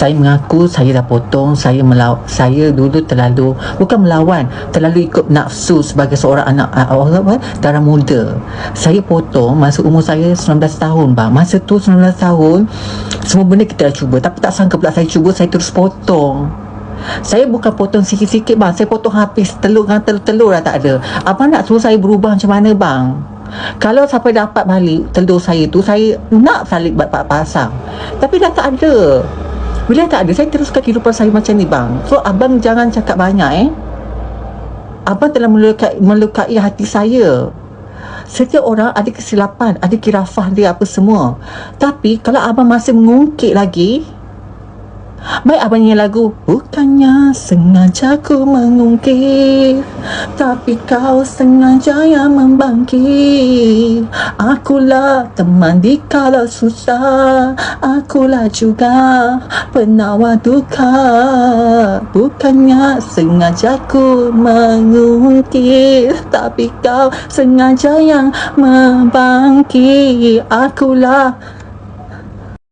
Saya mengaku saya dah potong Saya melaw Saya dulu terlalu Bukan melawan Terlalu ikut nafsu Sebagai seorang anak Orang apa? Darah muda. Saya potong Masa umur saya 19 tahun bang. Masa tu 19 tahun Semua benda kita dah cuba. Tapi tak sangka pula saya cuba Saya terus potong. Saya bukan potong sikit-sikit bang. Saya potong habis Telur dengan telur-telur dah tak ada. Abang nak suruh saya berubah macam mana bang? Kalau sampai dapat balik telur saya tu Saya nak salik buat pasang. Tapi dah tak ada Bila tak ada. Saya teruskan kehidupan saya macam ni bang. So abang jangan cakap banyak eh. Abang telah melukai, melukai hati saya. Setiap orang ada kesilapan Ada kirafah dia apa semua. Tapi kalau abang masih mengungkit lagi Baik abang nyanyi lagu Bukannya sengaja ku mengungkit Tapi kau sengaja yang membangkit. Akulah teman di kala susah. Akulah juga penawar duka. Bukannya sengaja ku mengungkit Tapi kau sengaja yang membangkit. Akulah